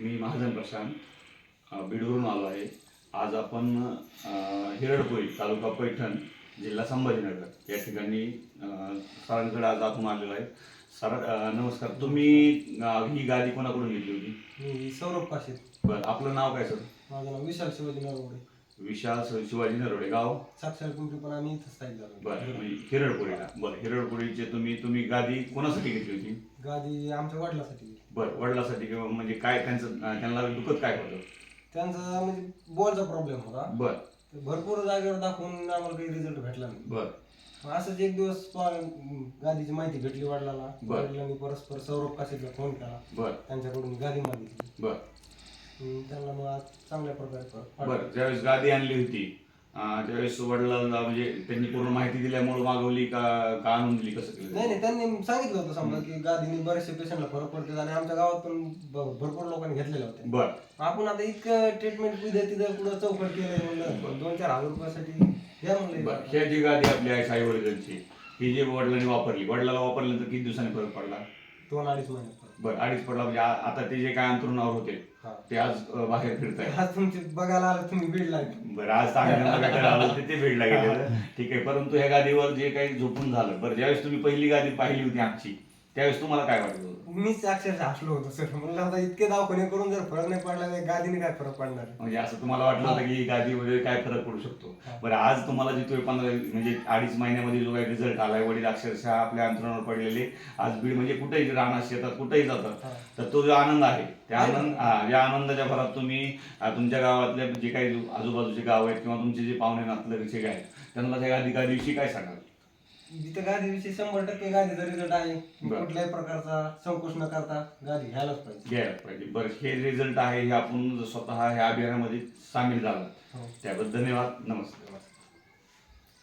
मी महाजन प्रशांत बीडवरून आलो आहे. आज आपण हिरडपोळी तालुका पैठण जिल्हा संभाजीनगर या ठिकाणी सरांकडे आज आपण आलेलो आहे. सर नमस्कार. तुम्ही ही गादी कोणाकडून घेतली होती? मी सौरभ काशीद बरं आपलं नाव काय सर? माझं नाव विशाल शिवाजी नरवडे. विशाल शिवाजी नरवडे गाव साक्षर पण आम्ही इथं स्थायिक झालो. बरं म्हणजे हिरडपोळीला बरं हिरडपोळीचे तुम्ही तुम्ही गादी कोणासाठी घेतली होती? गादी आमच्या वडिलासाठी बरं वडिलासाठी किंवा म्हणजे काय त्यांचं अ, त्यांना दुखत काय होतं? त्यांचा म्हणजे बॉलचा प्रॉब्लेम होता. बरं. भरपूर जागेवर दाखवून आम्हाला काही रिझल्ट भेटला नाही. बरं. मग असंच एक दिवस पा- गादीची माहिती भेटली वडिलाला. बरं. वडिलांनी परस्पर सौरभ काशीदला फोन केला. बरं. त्यांच्याकडून गादी मागितली. बरं. त्यांना मग आज चांगल्या प्रकारे. बरं ज्यावेळेस गादी आणली होती अं, त्यावेळेस वडिलांना म्हणजे त्यांनी पूर्ण माहिती दिल्यामुळे मागवली का का आणून दिली कसं केलं? नाही नाही त्यांनी सांगितलं होतं समजा की गादीने बरेचसे पेशंटला फरक पडते आणि आमच्या गावात पण भ- भरपूर लोकांनी घेतलेल्या होत्या बरं. आपण आता इतकं ट्रीटमेंट तिथं तिथं कुठं चौकट केलंय म्हणलं दोन चार हजार रुपयासाठी घ्या म्हणलं. बरं ह्या जी गादी आपली आहे साई वडिलांची ही जी वडिलांनी वापरली वडिलाला वापरल्यानंतर किती दिवसांनी फरक पडला? दोन अडीच महिन्यात बरं अडीच पडला म्हणजे आ- आता ते जे काय अंतरुणावर होते हा. ते आज अं, बाहेर फिरताय. आज तुमची बघायला आलं तुम्ही बीडला बरं आज आलो ते भेटला गेलेलं ठीक आहे. परंतु ह्या गादीवर जे काही झोपून झालं बरं ज्यावेळेस तुम्ही पहिली गादी पाहिली होती आमची त्यावेळेस तुम्हाला काय वाटत होतं मीच अक्षरशः हसलो होतो सर. म्हणलं आता इतके दवाखाने करून जर फरक नाही पडला तर गादीने काय फरक पडणार? म्हणजे असं तुम्हाला वाटलं होतं की गादीमध्ये काय फरक पडू शकतो. बरं आज तुम्हाला जी तो पंधरा म्हणजे अडीच महिन्यामध्ये जो काही रिझल्ट आलाय वडील अक्षरशः आपल्या अंतरावर पडलेले. आज बीड म्हणजे कुठेही राहणार शेतात कुठेही जातात. तर तो जो आनंद आहे त्या? आनंद हा, या आनंदाच्या भरात तुम्ही अं, तुमच्या गावातले जे काही आजूबाजूचे गाव आहेत किंवा तुमचे जे पाहुणे नातलं जे काय आहेत त्यांना त्या गादी गादीविषयी काय सांगाल? इथं गादीविषयी शंभर टक्के गादीचा रिझल्ट आहे बरं. कुठल्याही प्रकारचा संकोच न करता गादी घ्यायलाच पाहिजे. घ्यायला पाहिजे. बरं हे रिझल्ट आहे हे आपण स्वतः ह्या अभियानामध्ये सामील झाला हो. त्याबद्दल धन्यवाद. नमस्कार.